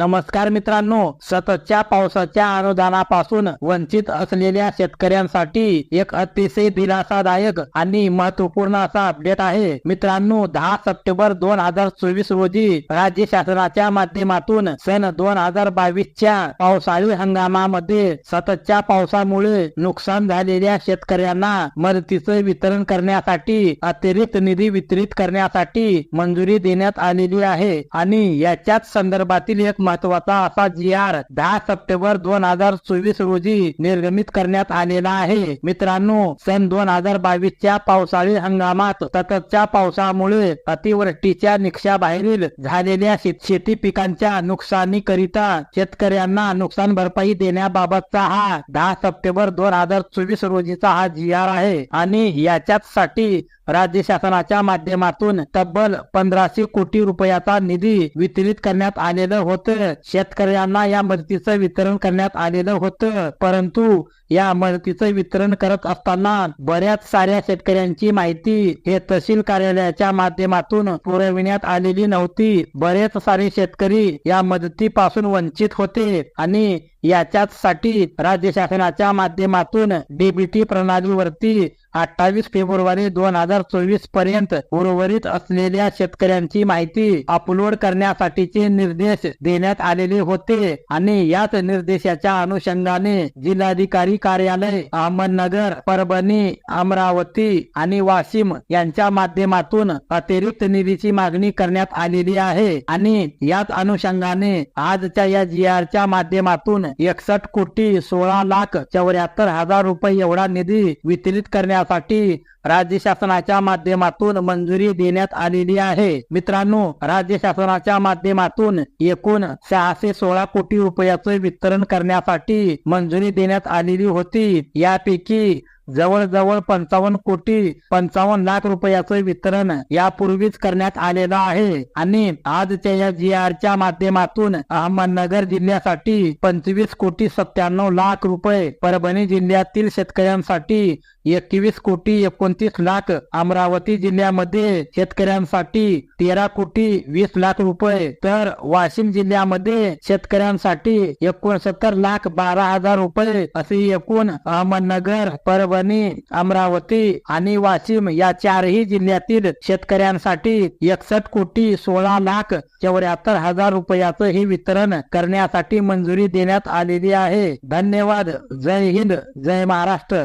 नमस्कार मित्रांनो सततच्या पावसाच्या अनुदानापासून वंचित असलेल्या शेतकऱ्यांसाठी एक अतिशय दिलासादायक आणि महत्त्वपूर्ण असा अपडेट आहे. मित्रांनो दहा सप्टेंबर दोन हजार चोवीस रोजी राज्य शासनाच्या माध्यमातून सन दोन हजार बावीसच्या पावसाळी हंगामामध्ये सततच्या पावसामुळे नुकसान झालेल्या शेतकऱ्यांना मदतीचे वितरण करण्यासाठी अतिरिक्त निधी वितरित करण्यासाठी मंजुरी देण्यात आलेली आहे. आणि याच्याच संदर्भातील एक महत्त्वाचा असा जी आर दहा सप्टेंबर दोन हजार चोवीस रोजी निर्गमित करण्यात आलेला आहे. मित्रांनो सन दोन हजार बावीस च्या पावसाळी हंगामात सततच्या पावसामुळे अतिवृष्टीच्या निकषाबाहेरील झालेल्या शेती पिकांच्या नुकसानीकरिता शेतकऱ्यांना नुकसान भरपाई देण्याबाबतचा हा दहा सप्टेंबर दोन हजार चोवीस रोजीचा हा जी आर आहे. आणि याच्याच साठी राज्य शासनाच्या माध्यमातून तब्बल पंधराशे कोटी रुपयाचा निधी वितरित करण्यात आलेलं होतं. शेतकऱ्यांना या मदतीचं वितरण करण्यात आलेलं होतं. परंतु या मदतीचं वितरण करत असताना बऱ्याच साऱ्या शेतकऱ्यांची माहिती हे तहसील कार्यालयाच्या माध्यमातून पुरविण्यात आलेली नव्हती. बरेच सारे शेतकरी या मदतीपासून वंचित होते आणि याच्यासाठी राज्य शासनाच्या माध्यमातून डीबीटी प्रणालीवरती अठ्ठावीस फेब्रुवारी दोन हजार चोवीसपर्यंत उर्वरित असलेल्या शेतकऱ्यांची माहिती अपलोड करण्यासाठीचे निर्देश देण्यात आलेले होते. आणि याच निर्देशाच्या अनुषंगाने जिल्हाधिकारी कार्यालय अहमदनगर परभणी अमरावती आणि वाशिम यांच्या माध्यमातून अतिरिक्त निधीची मागणी करण्यात आलेली आहे. आणि याच अनुषंगाने आजच्या या जी च्या माध्यमातून एकसष्ट कोटी सोळा लाख चौऱ्याहत्तर हजार रुपये एवढा निधी वितरित करण्यासाठी राज्य शासनाच्या माध्यमातून मंजुरी देण्यात आलेली आहे. मित्रांनो राज्य शासनाच्या माध्यमातून एकूण सहाशे सोळा कोटी रुपयाचे वितरण करण्यासाठी मंजुरी देण्यात आलेली होती. यापैकी जवळजवळ पंचावन्न कोटी पंचावन्न लाख रुपयाचे वितरण यापूर्वीच करण्यात आलेलं आहे. आणि आजच्या या जी च्या माध्यमातून अहमदनगर जिल्ह्यासाठी पंचवीस कोटी सत्त्याण्णव लाख रुपये परभणी जिल्ह्यातील शेतकऱ्यांसाठी एकवीस कोटी एकोणतीस लाख अमरावती जिल्ह्यामध्ये शेतकऱ्यांसाठी तेरा कोटी वीस लाख रुपये तर वाशिम जिल्ह्यामध्ये शेतकऱ्यांसाठी एकोणसत्तर लाख बारा हजार रुपये असे एकूण अहमदनगर परभणी अमरावती आणि वाशिम या चारही जिल्ह्यातील शेतकऱ्यांसाठी एकसष्ट कोटी सोळा लाख चौऱ्याहत्तर हजार रुपयाचं हे वितरण करण्यासाठी मंजुरी देण्यात आलेली आहे. धन्यवाद. जय हिंद. जय महाराष्ट्र.